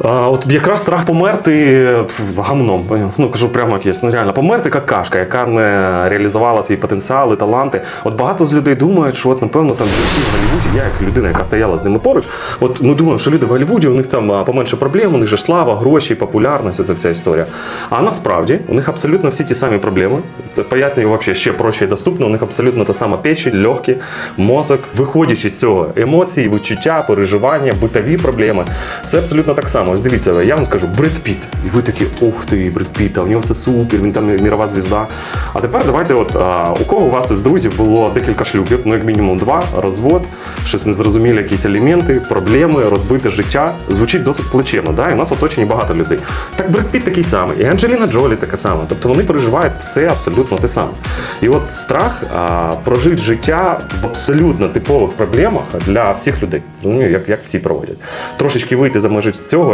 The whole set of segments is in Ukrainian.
От якраз страх померти гамном. Ну кажу прямо як є. Ну реально померти як кашка, яка не реалізувала свій потенціал і таланти. От багато з людей думають, що от напевно там зірки в Голлівуді, я як людина, яка стояла з ними поруч. От ми думаємо, що люди в Голлівуді, у них там поменше проблем, у них же слава, гроші, популярність, це вся історія. А насправді у них абсолютно всі ті самі проблеми. Пояснюю вообще ще проще і доступно. У них абсолютно та сама печень, легкі, мозок, виходячи з цього емоції, відчуття, переживання, битові проблеми. Все абсолютно так само. Ось дивіться, я вам скажу, Бред Піт. І ви такі, ух ти, Бред Піт, а у нього все супер, він там мірова звізда. А тепер давайте, от а, у кого у вас із друзів було декілька шлюбів, ну як мінімум два, розвод, щось незрозумілі якісь елементи, проблеми, розбите життя. Звучить досить плачевно, да? і у нас в оточенні багато людей. Так Бред Піт такий самий, і Анджеліна Джолі така сама. Тобто вони переживають все абсолютно те саме. І от страх а, прожити життя в абсолютно типових проблемах для всіх людей. Ну, як, як всі проводять. Трошечки вийти за межі цього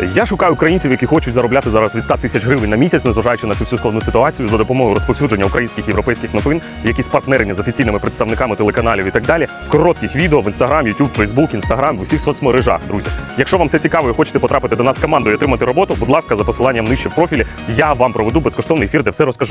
Я шукаю українців, які хочуть заробляти зараз від 100 тисяч гривень на місяць, незважаючи на цю всю складну ситуацію, за допомогою розповсюдження українських європейських новин, які спартнерені з офіційними представниками телеканалів і так далі, в коротких відео в Instagram, YouTube, Facebook, Instagram, в усіх соцмережах, друзі. Якщо вам це цікаво і хочете потрапити до нас в команду і отримати роботу, будь ласка, за посиланням нижче в профілі, я вам проведу безкоштовний ефір, де все розкажу.